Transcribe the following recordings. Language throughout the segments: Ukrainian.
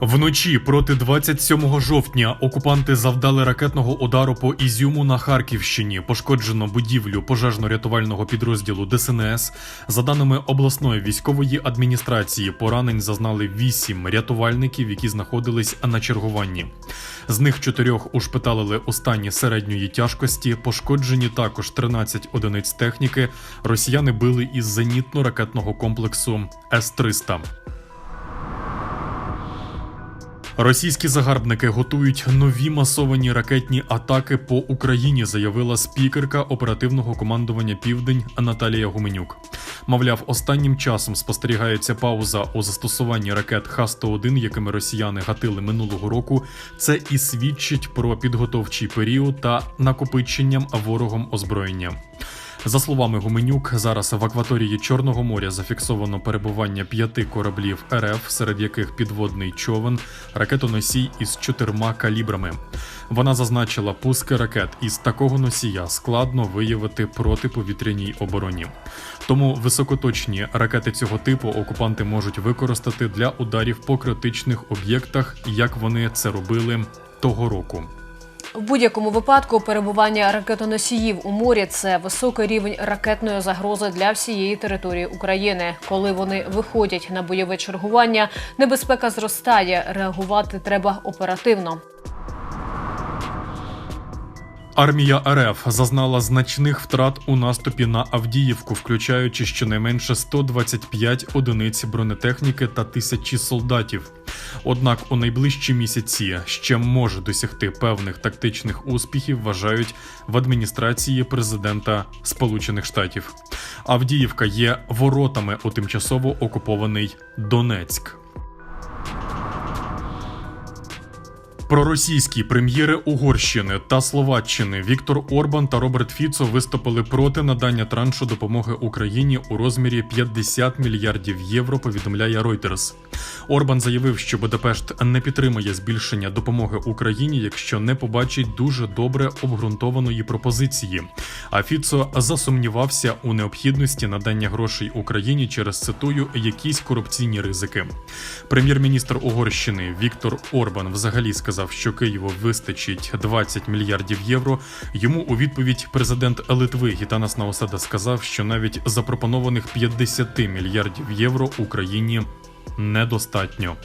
Вночі проти 27 жовтня окупанти завдали ракетного удару по Ізюму на Харківщині. Пошкоджено будівлю пожежно-рятувального підрозділу ДСНС. За даними обласної військової адміністрації, поранень зазнали 8 рятувальників, які знаходились на чергуванні. З них чотирьох ушпиталили у стані середньої тяжкості. Пошкоджені також 13 одиниць техніки. Росіяни били із зенітно-ракетного комплексу С-300. Російські загарбники готують нові масовані ракетні атаки по Україні, заявила спікерка оперативного командування Південь Наталія Гуменюк. Мовляв, останнім часом спостерігається пауза у застосуванні ракет Х-101, якими росіяни гатили минулого року. Це і свідчить про підготовчий період та накопиченням ворогом озброєння. За словами Гуменюк, зараз в акваторії Чорного моря зафіксовано перебування п'яти кораблів РФ, серед яких підводний човен, ракетоносій із чотирма калібрами. Вона зазначила, пуски ракет із такого носія складно виявити протиповітряній обороні. Тому високоточні ракети цього типу окупанти можуть використати для ударів по критичних об'єктах, як вони це робили того року. В будь-якому випадку перебування ракетоносіїв у морі це високий рівень ракетної загрози для всієї території України. Коли вони виходять на бойове чергування, небезпека зростає. Реагувати треба оперативно. Армія РФ зазнала значних втрат у наступі на Авдіївку, включаючи щонайменше 125 одиниць бронетехніки та тисячі солдатів. Однак у найближчі місяці ще може досягти певних тактичних успіхів, вважають в адміністрації президента Сполучених Штатів. Авдіївка є воротами у тимчасово окупований Донецьк. Проросійські прем'єри Угорщини та Словаччини Віктор Орбан та Роберт Фіцо виступили проти надання траншу допомоги Україні у розмірі 50 мільярдів євро. Повідомляє Reuters. Орбан заявив, що Будапешт не підтримує збільшення допомоги Україні, якщо не побачить дуже добре обґрунтованої пропозиції. А Фіцо засумнівався у необхідності надання грошей Україні через цитую якісь корупційні ризики. Прем'єр-міністр Угорщини Віктор Орбан взагалі сказав, що Києву вистачить 20 мільярдів євро. Йому у відповідь президент Литви Гітанас Наусада сказав, що навіть запропонованих 50 мільярдів євро Україні недостатньо.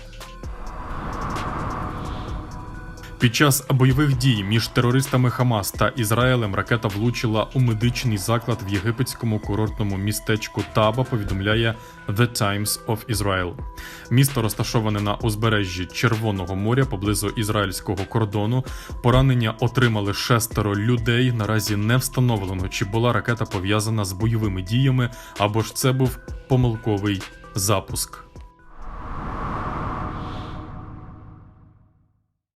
Під час бойових дій між терористами Хамас та Ізраїлем ракета влучила у медичний заклад в єгипетському курортному містечку Таба. Повідомляє The Times of Israel. Місто розташоване на узбережжі Червоного моря поблизу ізраїльського кордону. Поранення отримали шестеро людей. Наразі не встановлено, чи була ракета пов'язана з бойовими діями, або ж це був помилковий запуск.